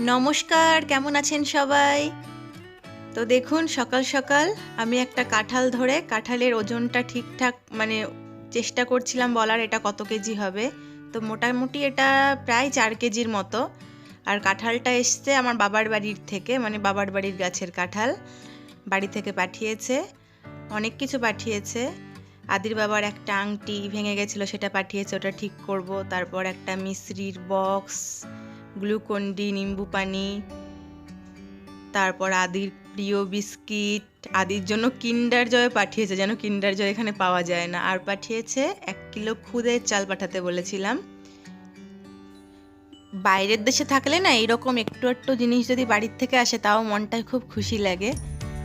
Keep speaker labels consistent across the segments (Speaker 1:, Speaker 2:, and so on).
Speaker 1: নমস্কার, কেমন আছেন সবাই? তো দেখুন, সকাল সকাল আমি একটা কাঁঠাল ধরে, কাঁঠালের ওজনটা ঠিকঠাক মানে চেষ্টা করছিলাম বলার এটা কত কেজি হবে। তো মোটামুটি এটা প্রায় চার কেজির মতো। আর কাঁঠালটা এসছে আমার বাবার বাড়ির থেকে মানে বাবার বাড়ির গাছের কাঁঠাল, বাড়ি থেকে পাঠিয়েছে, অনেক কিছু পাঠিয়েছে। আদির বাবার একটা আংটি ভেঙে গেছিল, সেটা পাঠিয়েছে, ওটা ঠিক করব। তারপর একটা মিশ্রির বক্স গ্লুকন্ডি, নিম্বু পানি, তারপর আদির প্রিয় বিস্কিট, আদির জন্য কিন্ডার জয় পাঠিয়েছে, যেন কিন্ডার জয় এখানে পাওয়া যায় না। আর পাঠিয়েছে এক কিলো খুদের চাল পাঠাতে বলেছিলাম। বাইরের দেশে থাকলে না এরকম একটু একটু জিনিস যদি বাড়ির থেকে আসে, তাও মনটায় খুব খুশি লাগে।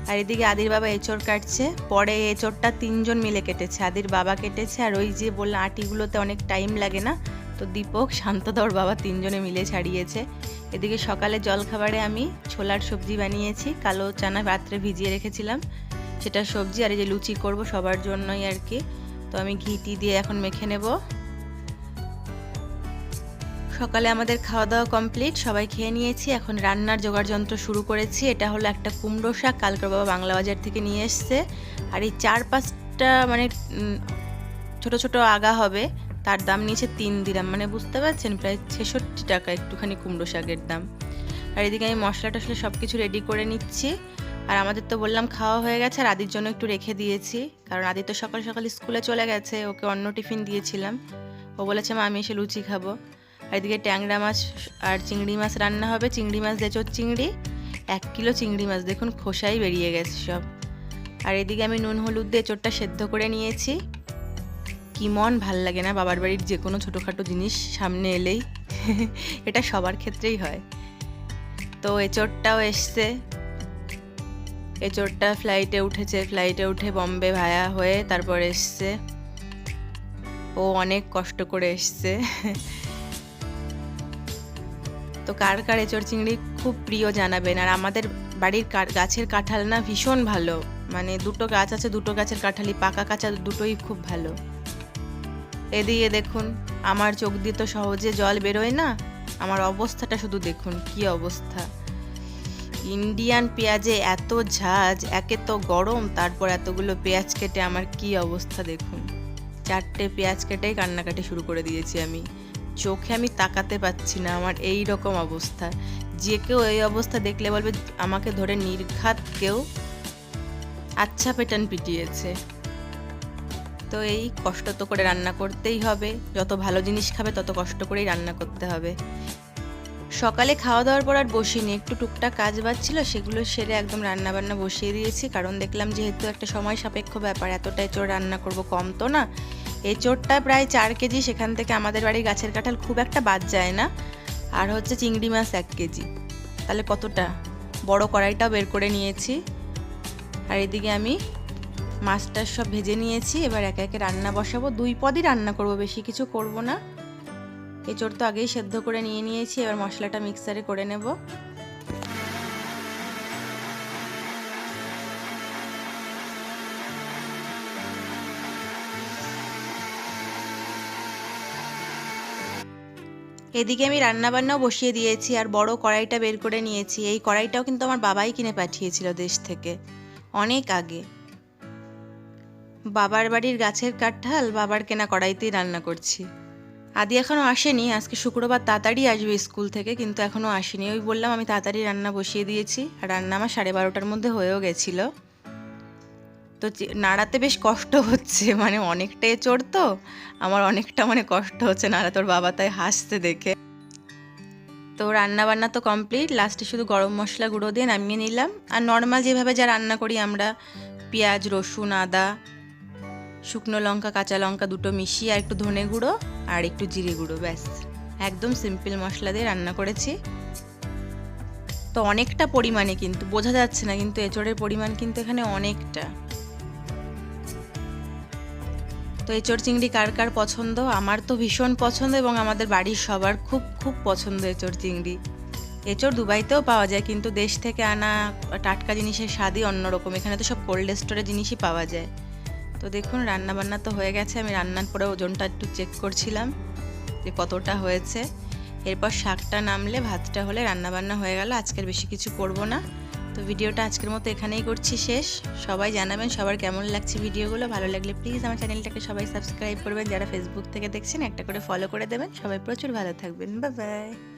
Speaker 1: আর এদিকে আদির বাবা এঁচড় কাটছে, পরে এঁচড়টা তিনজন মিলে কেটেছে। আদির বাবা কেটেছে, আর ওই যে বললাম আটিগুলোতে অনেক টাইম লাগে না তো দীপক, শান্তদর বাবা তিনজনে মিলে ছাড়িয়েছে। এদিকে সকালে জলখাবারে আমি ছোলার সবজি বানিয়েছি, কালো চানা রাত্রে ভিজিয়ে রেখেছিলাম। সেটা সবজি আর এই যে লুচি করব সবার জন্যই আর কি। তো আমি ঘিটি দিয়ে এখন মেখে নেব। সকালে আমাদের খাওয়া দাওয়া কমপ্লিট, সবাই খেয়ে নিয়েছি। এখন রান্নার জোগাড় যন্ত্র শুরু করেছি। এটা হলো একটা কুমড়ো শাক কালকের বাবা বাংলা বাজার থেকে নিয়ে এসছে। আর এই চার পাঁচটা মানে ছোট ছোট আগা হবে। তার দাম নিয়েছে তিন দিরাম মানে বুঝতে পারছেন? প্রায় ছেষট্টি টাকা একটুখানি কুমড়ো শাকের দাম। আর এদিকে আমি মশলা টশলা সব কিছু রেডি করে নিচ্ছি। আর আমাদের তো বললাম খাওয়া হয়ে গেছে, আর আদির জন্য একটু রেখে দিয়েছি। কারণ আদি তো সকাল সকাল স্কুলে চলে গেছে, ওকে অন্য টিফিন দিয়েছিলাম। ও বলেছে, মা, আমি এসে লুচি খাব। আর এদিকে ট্যাংরা মাছ আর চিংড়ি মাছ রান্না হবে। চিংড়ি মাছ দেচোর চিংড়ি, এক কিলো চিংড়ি মাছ। দেখুন, খোসাই বেরিয়ে গেছে সব। আর এদিকে আমি নুন, হলুদ দিয়ে চোরটা সেদ্ধ করে নিয়েছি। কি মন ভালো লাগে না বাবার বাড়ির যে কোনো ছোটোখাটো জিনিস সামনে এলেই এটা সবার ক্ষেত্রেই হয়। তো এচোরটাও এসছে। এচোরটা ফ্লাইটে উঠেছে ফ্লাইটে উঠে বম্বে ভায়া হয়ে তারপর এসছে। ও অনেক কষ্ট করে এসছে। তো কার কার এচোর চিংড়ি খুব প্রিয় জানাবেন? আর আমাদের বাড়ির গাছের কাঁঠাল না ভীষণ ভালো। মানে দুটো গাছ আছে, দুটো গাছের কাঁঠালি পাকা কাঁচা দুটোই খুব ভালো। এদিকে দেখুন, আমার চোখ দিয়ে তো সহজে জল বেরোয় না। আমার অবস্থাটা শুধু দেখুন, কি অবস্থা। ইন্ডিয়ান পেঁয়াজে এত ঝাঁজ, একে তো গরম, তারপর এতগুলো পেঁয়াজ কেটে আমার কি অবস্থা দেখুন। চারটে পেঁয়াজ কেটেই কান্নাকাটি শুরু করে দিয়েছি আমি। চোখে আমি তাকাতে পাচ্ছি না, আমার এই রকম অবস্থা। যে কেউ এই অবস্থা দেখলে বলবে, আমাকে ধরে নির্ঘাত কেউ আচ্ছা পেটান পিটিয়েছে। তো এই কষ্ট তো করে রান্না করতেই হবে। যত ভালো জিনিস খাবে, তত কষ্ট করেই রান্না করতে হবে। সকালে খাওয়া দাওয়ার পর আর বসিনি। একটু টুকটাক কাজ বাজছিল সেগুলো সেরে একদম রান্না বান্না বসিয়ে দিয়েছি। কারণ দেখলাম যেহেতু একটা সময় সাপেক্ষ ব্যাপার এতটাই চোর রান্না করব কম তো না। এই চোরটা প্রায় চার কেজি, সেখান থেকে আমাদের বাড়ির গাছের কাঁঠাল খুব একটা বাদ যায় না। আর হচ্ছে চিংড়ি মাছ এক কেজি। তাহলে কতটা? বড় কড়াইটাও বের করে নিয়েছি। আর এদিকে আমি মাছটা সব ভেজে নিয়েছি, এবার একে একে রান্না বসাবো। দুই পদই রান্না করব, বেশি কিছু করব না। এঁচড় তো আগেই সেদ্ধ করে নিয়ে নিয়েছি, এবার মশলাটা মিক্সারে করে নেব। এদিকে আমি রান্না বান্নাও বসিয়ে দিয়েছি, আর বড় কড়াইটা বের করে নিয়েছি। এই কড়াইটাও কিন্তু আমার বাবাই কিনে পাঠিয়েছিল দেশ থেকে, অনেক আগে। বাবার বাড়ির গাছের কাঠঠাল বাবার কেনা কড়াইতেই রান্না করছি। আদি এখনও আসেনি, আজকে শুক্রবার তাড়াতাড়ি আসবে স্কুল থেকে, কিন্তু এখনও আসেনি। ওই বললাম আমি তাড়াতাড়ি রান্না বসিয়ে দিয়েছি, আর রান্না আমার সাড়ে বারোটার মধ্যে হয়েও গেছিল। তো নাড়াতে বেশ কষ্ট হচ্ছে মানে অনেকটাই চোর তো, আমার অনেকটা মানে কষ্ট হচ্ছে নাড়া, তোর বাবা তাই হাসতে দেখে। তো রান্না বান্না তো কমপ্লিট, লাস্টে শুধু গরম মশলা গুঁড়ো দিয়ে নামিয়ে নিলাম। আর নর্মাল যেভাবে যা রান্না করি আমরা, পেঁয়াজ, রসুন, আদা শুকনো লঙ্কা, কাঁচা লঙ্কা দুটো মিশিয়ে আর একটু ধনে গুঁড়ো আর একটু জিরে গুঁড়ো, ব্যাস। একদম সিম্পল মশলা দিয়ে রান্না করেছি। তো অনেকটা পরিমাণে কিন্তু, বোঝা যাচ্ছে না কিন্তু এঁচড়ের পরিমাণ কিন্তু এখানে অনেকটা। তো এঁচড় চিংড়ি কার কার পছন্দ? আমার তো ভীষণ পছন্দ এবং আমাদের বাড়ির সবার খুব খুব পছন্দ এঁচড় চিংড়ি। এঁচড় দুবাইতেও পাওয়া যায় কিন্তু দেশ থেকে আনা টাটকা জিনিসের স্বাদই অন্যরকম। এখানে তো সব কোল্ড স্টোরের জিনিসই পাওয়া যায়। তো দেখুন রান্না বান্না তো হয়ে গেছে। আমি রান্নার পরে ওজনটা একটু চেক করছিলাম যে কতটা হয়েছে। এরপর শাকটা নামলে ভাতটা হলে রান্নাবান্না হয়ে গেল। আজকের বেশি কিছু করব না। তো ভিডিওটা আজকের মতো এখানেই করছি শেষ। সবাই জানাবেন সবার কেমন লাগছে ভিডিওগুলো। ভালো লাগলে প্লিজ আমার চ্যানেলটাকে সবাই সাবস্ক্রাইব করবেন। যারা ফেসবুক থেকে দেখছেন, একটা করে ফলো করে দেবেন। সবাই প্রচুর ভালো থাকবেন। Bye bye